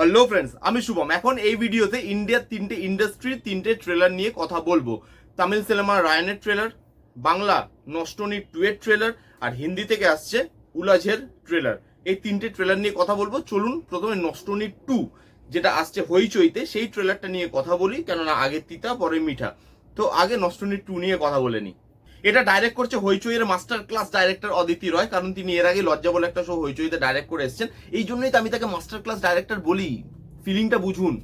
Hello friends আমি শুভম। এখন এই ভিডিওতে ইন্ডিয়ার তিনটে ইন্ডাস্ট্রির তিনটে ট্রেলার নিয়ে কথা বলব। তামিল সিনেমা রায়নের ট্রেলার বাংলা নষ্টনী টু এর ট্রেলার আর হিন্দি থেকে আসছে উলাঝের ট্রেলার এই তিনটে ট্রেলার নিয়ে কথা বলব। চলুন প্রথমে নষ্টনী টু, যেটা আসছে হইচইতে, সেই ট্রেলারটা নিয়ে কথা বলি, কেননা আগে তিতা, পরে মিঠা। তো আগে নষ্টনী টু নিয়ে কথা বলে নি। এটা ডাইরেক্ট করছে হইচইয়ের master class director Aditi Roy, কারণ তিনি এর আগে লজ্জা বলে একটা শো হইচইতে ডাইরেক্ট করে এসেছেন। এই জন্যই তো আমি তাকে মাস্টার ক্লাস ডাইরেক্টর বলি। ফিলিংটা বুঝুন।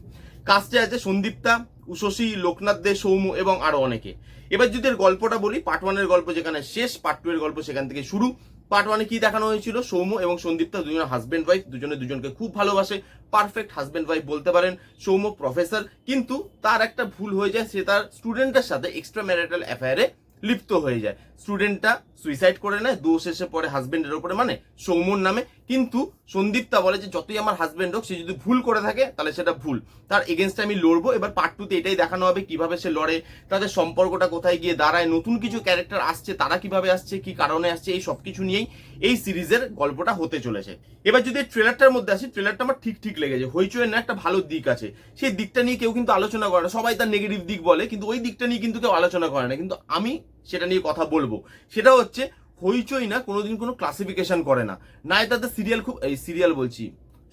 কাস্টে আছে সন্দীপ্তা উশসী, লোকনাথ দে সৌম এবং আরও অনেকে। এবার যদি এর গল্পটা বলি পার্ট ওয়ানের গল্প যেখানে শেষ পার্ট টু এর গল্প সেখান থেকে শুরু। পার্ট ওয়ানে কি দেখানো হয়েছিল? সৌম্য এবং সন্দীপ্তা দুজনে হাজব্যান্ড ওয়াইফ দুজনে দুজনকে খুব ভালোবাসে। পারফেক্ট হাজব্যান্ড ওয়াইফ বলতে পারেন সৌম্য প্রফেসর কিন্তু তার একটা ভুল হয়ে যায়, সে তার স্টুডেন্টের সাথে এক্সট্রা ম্যারিটাল অ্যাফেয়ারে লিপ্ত হয়ে যায়। স্টুডেন্টটা সুইসাইড করে নেয়, দোষ এসে পরে হাজবেন্ডের ওপরে মানে সৌমর নামে। কিন্তু সন্দীপ্তা বলে যে, যতই আমার হাজবেন্ড হোক, সে যদি ভুল করে থাকে, তাহলে সেটা ভুল। তার এগেনস্টে আমি লড়বো। এবার পার্ট টুতে এটাই দেখানো হবে, কীভাবে সে লড়ে, তাদের সম্পর্কটা কোথায় গিয়ে দাঁড়ায়, নতুন কিছু ক্যারেক্টার আসছে, তারা কীভাবে আসছে, কি কারণে আসছে, এই সব কিছু নিয়েই এই সিরিজের গল্পটা হতে চলেছে। এবার যদি ট্রেলারটার মধ্যে আসি ট্রেলারটা আমার ঠিক ঠিক লেগেছে। হইচইয়ের না একটা ভালো দিক আছে। সেই দিকটা নিয়ে কেউ কিন্তু আলোচনা করে না। সবাই তার নেগেটিভ দিক বলে, কিন্তু ওই দিকটা নিয়ে কিন্তু কেউ আলোচনা করে না। কিন্তু আমি সেটা নিয়ে কথা বলব। সেটা হচ্ছে, হইচই না, কোনোদিন কোনো ক্লাসিফিকেশন করে না। না তাদের সিরিয়াল খুব, এই সিরিয়াল বলছি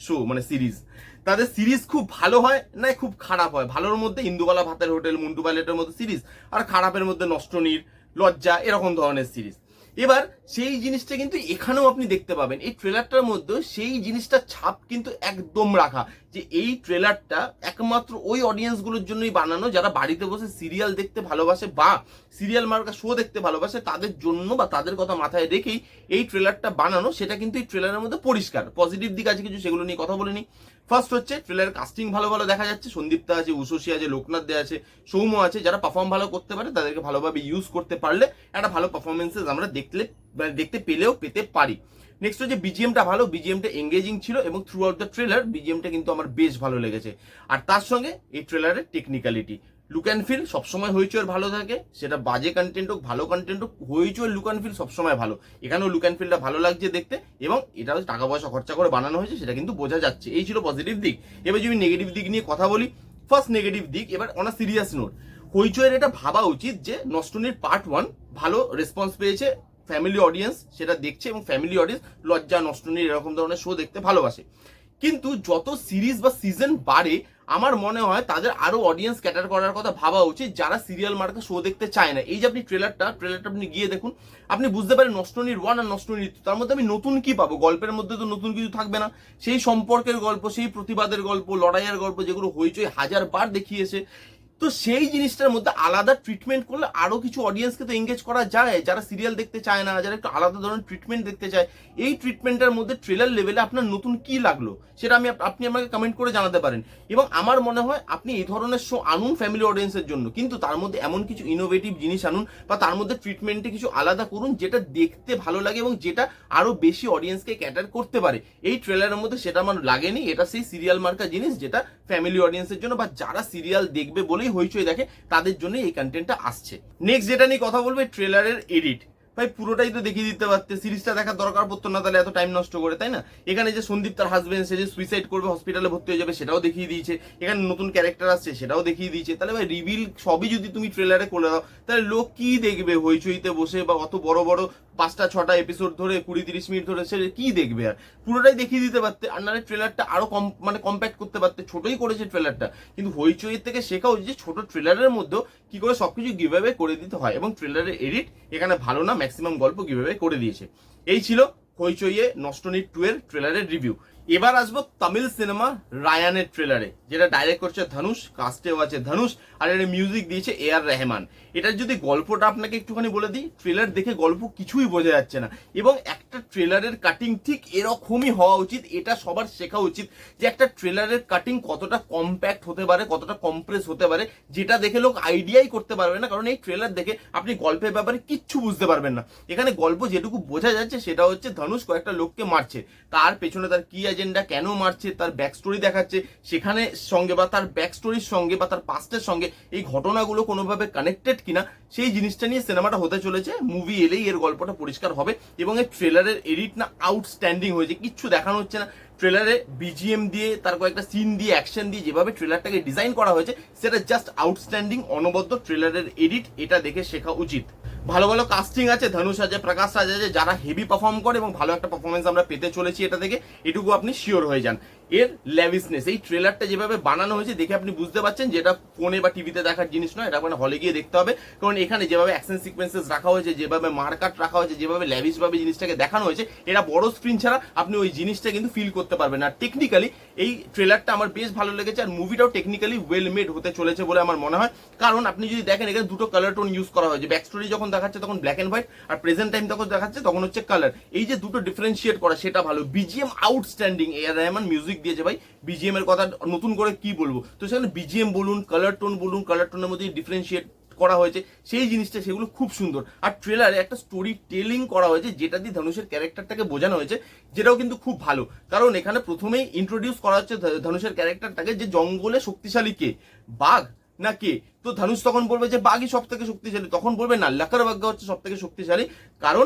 শো মানে সিরিজ তাদের সিরিজ খুব ভালো হয়, না, খুব খারাপ হয়? ভালোর মধ্যে ইন্দুবালা ভাতের হোটেল, মুন্টু পাইলেটের মধ্যে সিরিজ আর খারাপের মধ্যে নষ্টনীর, লজ্জা, এরকম ধরনের সিরিজ এবার, সেই জিনিসটা কিন্তু এখানেও আপনি দেখতে পাবেন। এই ট্রেলারটার মধ্যে সেই জিনিসটা ছাপ কিন্তু একদম রাখা। যে এই ট্রেলারটা একমাত্র ওই অডিয়েন্সগুলোর জন্যই বানানো, যারা বাড়িতে বসে সিরিয়াল দেখতে ভালোবাসে বা সিরিয়াল মার্কা শো দেখতে ভালোবাসে, তাদের জন্য বা তাদের কথা মাথায় রেখেই এই ট্রেলারটা বানানো। সেটা কিন্তু এই ট্রেলারের মধ্যে পরিষ্কার। পজিটিভ দিক আছে কিছু, সেগুলো নিয়ে কথা বলিনি। ফার্স্ট হচ্ছে ট্রেলারের কাস্টিং ভালো ভালো দেখা যাচ্ছে। সন্দীপ্তা আছে উশসী আছে, লোকনাথ দে আছে, সৌম্য আছে। যারা পারফর্ম ভালো করতে পারে, তাদেরকে ভালোভাবে ইউজ করতে পারলে একটা ভালো পারফরমেন্সেস আমরা দেখলে দেখতে পেলেও পেতে পারি। নেক্সট হচ্ছে বিজিএমটা ভালো বিজিএমটা এঙ্গেজিং ছিল এবং থ্রু আউট দ্য ট্রেলার বিজিএমটা কিন্তু আমার বেশ ভালো লেগেছে। আর তার সঙ্গে এই ট্রেলারের টেকনিক্যালিটি লুক অ্যান্ড ফিল সবসময় হইচয়ের ভালো থাকে, সেটা বাজে কন্টেন্ট হোক, ভালো কন্টেন্ট হোক হইচয়ের লুক অ্যান্ড ফিল সবসময় ভালো। এখানেও লুক অ্যান্ড ফিলটা ভালো লাগছে দেখতে এবং এটা টাকা পয়সা খরচা করে বানানো হয়েছে, সেটা কিন্তু বোঝা যাচ্ছে। এই ছিল পজিটিভ দিক। এবার যদি নেগেটিভ দিক নিয়ে কথা বলি ফার্স্ট নেগেটিভ দিক, এবার অন সিরিয়াস নোট হইচয়ের এটা ভাবা উচিত যে নষ্টনীর পার্ট ওয়ান ভালো রেসপন্স পেয়েছে ফ্যামিলি অডিয়েন্স সেটা দেখছে এবং ফ্যামিলি অডিয়েন্স লজ্জা নষ্টনীর এরকম ধরনের শো দেখতে ভালোবাসে। কিন্তু যত সিরিজ বা সিজন বাড়ে, আমার মনে হয় তাদের আরও অডিয়েন্স ক্যাটার করার কথা ভাবা উচিত, যারা সিরিয়াল মার্কা শো দেখতে চায় না। এই যে আপনি ট্রেলারটা ট্রেলারটা আপনি গিয়ে দেখুন, আপনি বুঝতে পারেন নষ্টনীর ওয়ান আর নষ্টনীর টু তার মধ্যে আমি নতুন কি পাবো? গল্পের মধ্যে তো নতুন কিছু থাকবে না। সেই সম্পর্কের গল্প, সেই প্রতিবাদের গল্প, লড়াইয়ের গল্প, যেগুলো হইচই হাজার বার দেখিয়েছে তো সেই জিনিসটার মধ্যে আলাদা ট্রিটমেন্ট করলে আরও কিছু অডিয়েন্সকে তো এঙ্গেজ করা যায়, যারা সিরিয়াল দেখতে চায় না, যারা একটু আলাদা ধরনের ট্রিটমেন্ট দেখতে চায়, এই ট্রিটমেন্টের মধ্যে ট্রেলার লেভেলে আপনার নতুন কি লাগল, সেটা আমি আপ- আপনি আমাকে কমেন্ট করে জানাতে পারেন। এবং আমার মনে হয় আপনি এই ধরনের শো আনুন ফ্যামিলি অডিয়েন্সের জন্য, কিন্তু তার মধ্যে এমন কিছু ইনোভেটিভ জিনিস আনুন বা তার মধ্যে ট্রিটমেন্টে কিছু আলাদা করুন যেটা দেখতে ভালো লাগে এবং যেটা আরও বেশি অডিয়েন্সকে ক্যাটার করতে পারে। এই ট্রেলারের মধ্যে সেটা আমার লাগেনি, এটা সেই সিরিয়াল মার্কা জিনিস যেটা ফ্যামিলি অডিয়েন্সের জন্য বা যারা সিরিয়াল দেখবে বলেই হইচই দেখে, তাদের জন্য এই কন্টেন্টটা আসছে। নেক্সট যেটা নিয়ে কথা বলবে ট্রেলারের এডিট ভাই, পুরোটাই তো দেখিয়ে দিতে পারতে সিরিজটা দেখার দরকার পড়তো না, তাহলে এত টাইম নষ্ট করে, তাই না? এখানে যে সন্দীপ তার হাজবেন্ড সে যে সুইসাইড করবে হসপিটালে ভর্তি হয়ে যাবে, সেটাও দেখিয়ে দিয়েছে। এখানে নতুন ক্যারেক্টার আসছে, সেটাও দেখিয়ে দিয়েছে। তাহলে ভাই রিভিল সবই যদি তুমি ট্রেলারে করে দাও, তাহলে লোক কি দেখবে হইচইতে বসে বা অত বড় বড় পাঁচটা, ছটা এপিসোড ধরে, কুড়ি, তিরিশ মিনিট ধরে সে কি দেখবে আর? পুরোটাই দেখিয়ে দিতে পারতে, আর নাহলে ট্রেলারটা আরও কম মানে কম্প্যাক্ট করতে পারতে, ছোটই করেছে ট্রেলারটা কিন্তু হইচইয়ের থেকে শেখা উচিত যে ছোট ট্রেলারের মধ্যেও কি করে সবকিছু গিভঅ্যাওয়ে করে দিতে হয় এবং ট্রেলারের এডিট এখানে ভালো না ম্যাক্সিমাম গল্প গিভঅ্যাওয়ে করে দিয়েছে। এই ছিল হইচইয়ে নষ্টনি টু এর ট্রেলারের রিভিউ এবার আসব তামিল সিনেমা রায়ানের ট্রেলারে যেটা ডাইরেক্ট করছে ধনুষ কাস্টেও আছে ধনুষ, আর এটা মিউজিক দিয়েছে এ আর রেহমান। এটার যদি গল্পটা আপনাকে একটুখানি বলে দিই ট্রেলার দেখে গল্প কিছুই বোঝা যাচ্ছে না। এবং একটা ট্রেলারের কাটিং ঠিক এরকমই হওয়া উচিত, এটা সবার শেখা উচিত যে একটা ট্রেলারের কাটিং কতটা কম্প্যাক্ট হতে পারে, কতটা কম্প্রেস হতে পারে, যেটা দেখে লোক আইডিয়াই করতে পারবে না, কারণ এই ট্রেলার দেখে আপনি গল্পের ব্যাপারে কিচ্ছু বুঝতে পারবেন না। এখানে গল্প যেটুকু বোঝা যাচ্ছে, সেটা হচ্ছে ধনুষ কয়েকটা লোককে মারছে। তার পেছনে তার কি এজেন্ডা কেন মারছে, তার ব্যাক স্টোরি দেখাচ্ছে, সেখানে সঙ্গে বা তার ব্যাক স্টোরির সঙ্গে বা তার পাস্টের সঙ্গে এই ঘটনাগুলো কোনোভাবে কানেক্টেড কিনা, সেই জিনিসটা নিয়ে সিনেমাটা হতে চলেছে। মুভি এলেই এর গল্পটা পরিষ্কার হবে এবং এই ট্রেলারের এডিট না আউটস্ট্যান্ডিং হয়েছে, কিচ্ছু দেখানো হচ্ছে না। ট্রেলারে বিজিএম দিয়ে, তার কয়েকটা সিন দিয়ে অ্যাকশন দিয়ে যেভাবে ট্রেলারটাকে ডিজাইন করা হয়েছে, সেটা জাস্ট আউটস্ট্যান্ডিং অনবদ্য ট্রেলারের এডিট এটা দেখে শেখা উচিত। ভালো ভালো কাস্টিং আছে, ধনুষ আছে, প্রকাশ রাজ আছে, যারা হেভি পারফর্ম করে এবং ভালো একটা পারফরমেন্স আমরা পেতে চলেছি এটা থেকে এটুকু আপনি শিওর হয়ে যান। এর ল্যাভিসনেস এই ট্রেলারটা যেভাবে বানানো হয়েছে, দেখে আপনি বুঝতে পারছেন যে এটা ফোনে বা টিভিতে দেখার জিনিস নয়, এটা আপনার হলে গিয়ে দেখতে হবে। কারণ এখানে যেভাবে অ্যাকশন সিকোয়েন্সেস রাখা হয়েছে, যেভাবে মার্কাট রাখা হয়েছে, যেভাবে ল্যাভিস ভাবে জিনিসটাকে দেখানো হয়েছে, এটা বড় স্ক্রিন ছাড়া আপনি ওই জিনিসটা কিন্তু ফিল করতে পারবেন আর টেকনিক্যালি এই ট্রেলারটা আমার বেশ ভালো লেগেছে, আর মুভিটাও টেকনিক্যালি ওয়েল মেড হতে চলেছে বলে আমার মনে হয়। কারণ আপনি যদি দেখেন, এখানে দুটো কালার টোন ইউজ করা হয়েছে। ব্যাক স্টোরি যখন দেখাচ্ছে, তখন ব্ল্যাক অ্যান্ড হোয়াইট আর প্রেজেন্ট টাইম যখন দেখাচ্ছে, তখন হচ্ছে কালার এই যে দুটো ডিফারেন্সিয়েট করা, সেটা ভালো। BGM outstanding A Rahman music দিয়েছে ভাই বিজিএম এর কথা নতুন করে কি বলব? তো সেখানে বিজিএম বলুন কালার টোন বলুন কালার টোনের মধ্যে ডিফারেন্সিয়েট করা হয়েছে, সেই জিনিসটা, সেগুলো খুব সুন্দর। আর ট্রেলারে একটা স্টোরি টেলিং করা হয়েছে, যেটা দিয়ে ধনুষের ক্যারেক্টারটাকে বোঝানো হয়েছে, যেটাও কিন্তু খুব ভালো। কারণ এখানে প্রথমেই ইন্ট্রোডিউস করা হচ্ছে ধনুষের ক্যারেক্টারটাকে যে জঙ্গলে শক্তিশালী কে? বাঘ না কে? তো ধনুষ তখন বলবে যে, বাঘই সব থেকে শক্তিশালী। তখন বলবে না, লাকার বাঘা হচ্ছে সব থেকে শক্তিশালী। কারণ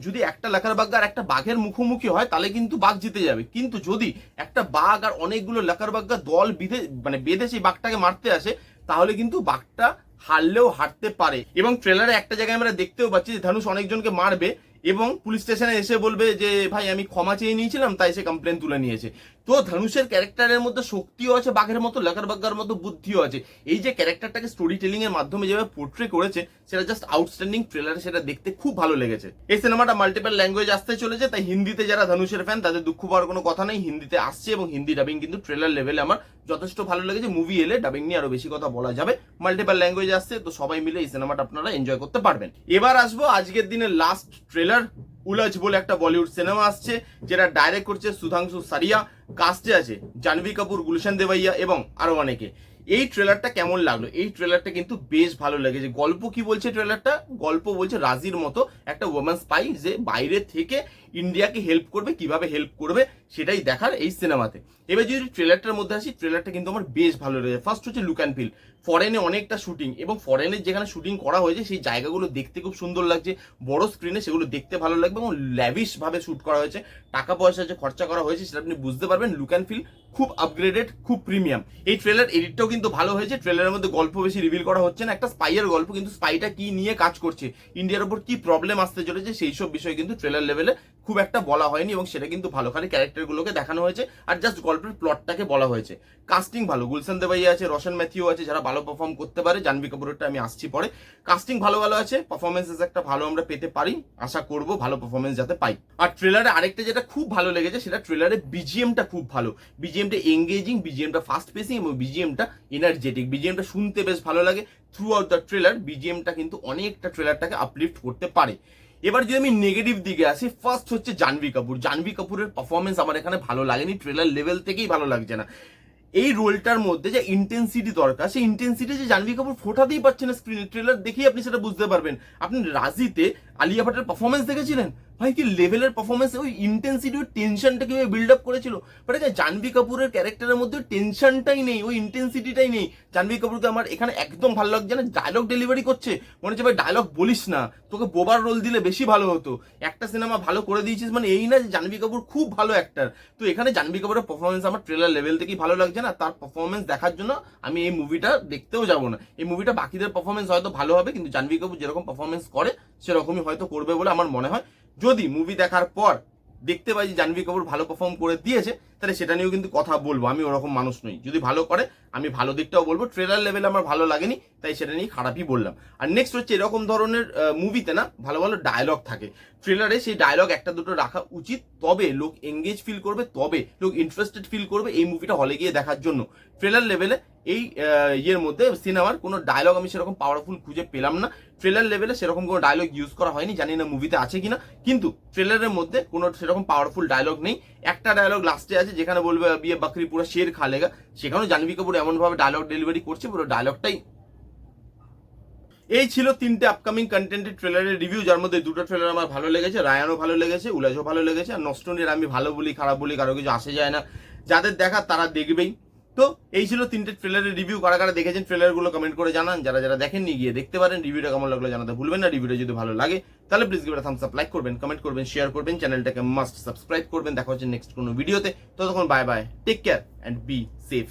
যদি একটা লাকার বাঘ আর একটা বাঘের মুখোমুখি হয়, তাহলে কিন্তু বাঘ জিতে যাবে। কিন্তু যদি একটা বাঘ আর অনেকগুলো লাকার বাঘা দল বিধে মানে বেঁধে সেই বাঘটাকে মারতে আসে, তাহলে কিন্তু বাঘটা হারলেও হারতে পারে। এবং ট্রেলারে একটা জায়গায় আমরা দেখতেও পাচ্ছি যে ধানুষ অনেকজনকে মারবে এবং পুলিশ স্টেশনে এসে বলবে যে, ভাই, আমি ক্ষমা চেয়ে নিয়েছিলাম, তাই সে কমপ্লেন তুলে নিয়েছে। তো ধনুষের ক্যারেক্টারের মধ্যে শক্তিও আছে, বাঘের মতো লাগার বাগ্গার মতো বুদ্ধিও আছে। এই যে ক্যারেক্টারটাকে স্টোরি টেলিং এর মাধ্যমে যেভাবে পোর্ট্রে করেছে, সেটা জাস্ট আউটস্ট্যান্ডিং ট্রেলারে সেটা দেখতে খুব ভালো লেগেছে। এই সিনেমাটা মাল্টিপল ল্যাঙ্গুয়েজ আসতে চলেছে, তাই হিন্দিতে যারা ধনুষের ফ্যান তাদের দুঃখ পাওয়ার কোনো কথা নেই। হিন্দিতে আসছে এবং হিন্দি ডাবিং কিন্তু ট্রেলার লেভেলে আমার যথেষ্ট ভালো লেগেছে। মুভি এলে ডাবিং নিয়ে আরও বেশি কথা বলা যাবে। মাল্টিপল ল্যাঙ্গুয়েজ আসছে, তো সবাই মিলে এই সিনেমাটা আপনারা এনজয় করতে পারবেন। এবার আসব আজকের দিনের লাস্ট ট্রেলার উলাজ বলে একটা বলিউড সিনেমা আসছে, যেটা ডাইরেক্ট করছে সুধাংশু সারিয়া কাস্টে আছে জাহ্নবী কাপুর, গুলশান দেবাইয়া এবং আরও অনেকে। এই ট্রেলারটা কেমন লাগল? এই ট্রেলারটা কিন্তু বেশ ভালো লেগেছে। গল্প কি বলছে ট্রেলারটা গল্প বলছে রাজির মতো একটা ওমেন স্পাই যে বাইরে থেকে ইন্ডিয়াকে হেল্প করবে, কীভাবে হেল্প করবে, সেটাই দেখার এই সিনেমাতে এবার যদি ট্রেলারটার মধ্যে আসি ট্রেলারটা কিন্তু আমার বেশ ভালো লেগেছে। ফার্স্ট হচ্ছে লুক অ্যান্ড ফিল ফরেনে অনেকটা শুটিং এবং ফরেনের যেখানে শুটিং করা হয়েছে, সেই জায়গাগুলো দেখতে খুব সুন্দর লাগছে। বড় স্ক্রিনে সেগুলো দেখতে ভালো লাগবে এবং ল্যাভিশ ভাবে শুট করা হয়েছে। টাকা পয়সা যে খরচা করা হয়েছে, সেটা আপনি বুঝতে পারবেন। লুক অ্যান্ড ফিল খুব আপগ্রেডেড খুব প্রিমিয়াম এই ট্রেলার এডিটটাও কিন্তু ভালো হয়েছে। ট্রেলারের মধ্যে গল্প বেশি রিভিল করা হচ্ছে না। একটা স্পাইয়ের গল্প, কিন্তু স্পাইটা কি নিয়ে কাজ করছে? ইন্ডিয়ার ওপর কি প্রবলেম আসতে চলেছে? সেই সব বিষয়ে কিন্তু ট্রেলার লেভেলে খুব একটা বলা হয়নি এবং সেটা কিন্তু ভালো। খালি ক্যারেক্টারগুলোকে দেখানো হয়েছে আর জাস্ট গল্পের প্লটটাকে বলা হয়েছে। কাস্টিং ভালো। গুলশান দেবাই আছে, রশন ম্যাথিউ আছে, যারা ভালো পারফর্ম করতে পারে। জানবি কাপুরেরটা আমি আসছি পরে। কাস্টিং ভালো ভালো আছে। পারফরমেন্সেস একটা ভালো আমরা পেতে পারি। আশা করব ভালো পারফরমেন্স যাতে পাই। আর ট্রেলারে আরেকটা যেটা খুব ভালো লেগেছে, সেটা ট্রেলারে বিজিএমটা খুব ভালো। বিজিএমটা এঙ্গেজিং বিজিএমটা ফাস্ট পেসিং এবং বিজিএমটা এনার্জেটিক বিজিএমটা শুনতে বেশ ভালো লাগে। থ্রু আউট দ্য ট্রেলার বিজিএমটা কিন্তু অনেকটা ট্রেলারটাকে আপলিফট করতে পারে। এবার যদি আমি নেগেটিভ দিকে আসি ফার্স্ট হচ্ছে জাহ্নবী কাপুর। জাহ্নবী কাপুরের পারফরমেন্স আমার এখানে ভালো লাগেনি ট্রেলার লেভেল থেকেই ভালো লাগছে না। এই রোলটার মধ্যে যে ইন্টেন্সিটি দরকার, সেই ইন্টেন্সিটি যে জাহ্নবী কাপুর ফোটাতেই পারছে না স্ক্রিনে ট্রেলার দেখেই আপনি সেটা বুঝতে পারবেন। আপনি রাজিতে আলিয়া ভাটের পারফরমেন্স দেখেছিলেন? ভাই, কি লেভেলের পারফরমেন্স ওই ইন্টেন্সিটি ওই টেনশনটা কীভাবে বিল্ড আপ করেছিল? বাট এটা জাহ্নবী কাপুরের ক্যারেক্টারের মধ্যে টেনশনটাই নেই, ওই ইন্টেন্সিটিটাই নেই। জাহ্নবী কাপুরকে আমার এখানে একদম ভালো লাগছে না ডায়লগ ডেলিভারি করছে। মনে হচ্ছে, ভাই ডায়লগ বলিস না, তোকে বোবার রোল দিলে বেশি ভালো হতো। একটা সিনেমা ভালো করে দিয়েছিস মানে এই না যে জাহ্নবী কাপুর খুব ভালো অ্যাক্টার তো এখানে জাহ্নবী কাপুরের পারফরমেন্স আমার ট্রেলার লেভেল থেকেই ভালো লাগছে না, তার পারফরমেন্স দেখার জন্য আমি এই মুভিটা দেখতেও যাব না। এই মুভিটা বাকিদের পারফরমেন্স হয়তো ভালো হবে, কিন্তু জাহ্নবী কাপুর যেরকম পারফরমেন্স করে, সেরকমই হয়তো করবে বলে আমার মনে হয়। যদি মুভি দেখার পর দেখতে পাই যে জাহ্নবী কাপুর ভালো পারফর্ম করে দিয়েছে, তাহলে সেটা নিয়েও কিন্তু কথা বলব। আমি ওরকম মানুষ নই। যদি ভালো করে আমি ভালো দিকটাও বলব। ট্রেলার লেভেল আমার ভালো লাগেনি, তাই সেটা নিয়ে খারাপই বললাম। আর নেক্সট হচ্ছে এরকম ধরনের মুভিতে না ভালো ভালো ডায়লগ থাকে। ট্রেলারে সেই ডায়লগ একটা দুটো রাখা উচিত, তবে লোক এঙ্গেজ ফিল করবে, তবে লোক ইন্টারেস্টেড ফিল করবে এই মুভিটা হলে গিয়ে দেখার জন্য। ট্রেলার লেভেলে এই ইয়ের মধ্যে সিনেমার কোনো ডায়লগ আমি সেরকম পাওয়ারফুল খুঁজে পেলাম না। ট্রেলার লেভেলে সেরকম কোনো ডায়লগ ইউজ করা হয়নি, জানি না মুভিতে আছে কিনা। কিন্তু ট্রেলারের মধ্যে কোনো সেরকম পাওয়ারফুল ডায়লগ নেই। একটা ডায়লগ লাস্টে আছে, যেখানে বলবে, বিয়ে বাকরি পুরো শের খালেগা। সেখানেও জাহ্নবী কাপুর এমনভাবে ডায়লগ ডেলিভারি করছে, পুরো ডায়লগটাই এই ছিল তিনটে আপকামিং কন্টেন্টের ট্রেলারের রিভিউ যার মধ্যে দুটো ট্রেলার আমার ভালো লেগেছে রায়ানও ভালো লেগেছে উলাজও ভালো লেগেছে, আর নষ্টনের আমি ভালো বলি, খারাপ বলি, কারও কিছু আসে যায় না। যাদের দেখা তারা দেখবেই। তো এই ছিল তিনটে ট্রেলারের রিভিউ কারা কারা দেখেছেন ট্রেলারগুলো কমেন্ট করে জানান, যারা যারা দেখেননি গিয়ে দেখতে পারেন রিভিউটা কেমন লাগল জানাতে ভুলবেন না রিভিউটা যদি ভালো লাগে, তাহলে please give thumbs up like করবেন কমেন্ট করবেন শেয়ার করবেন চ্যানেলটাকে মাস্ট সাবস্ক্রাইব করবেন, দেখা হচ্ছে নেক্সট কোনো ভিডিওতে ততক্ষণ bye bye take care and be safe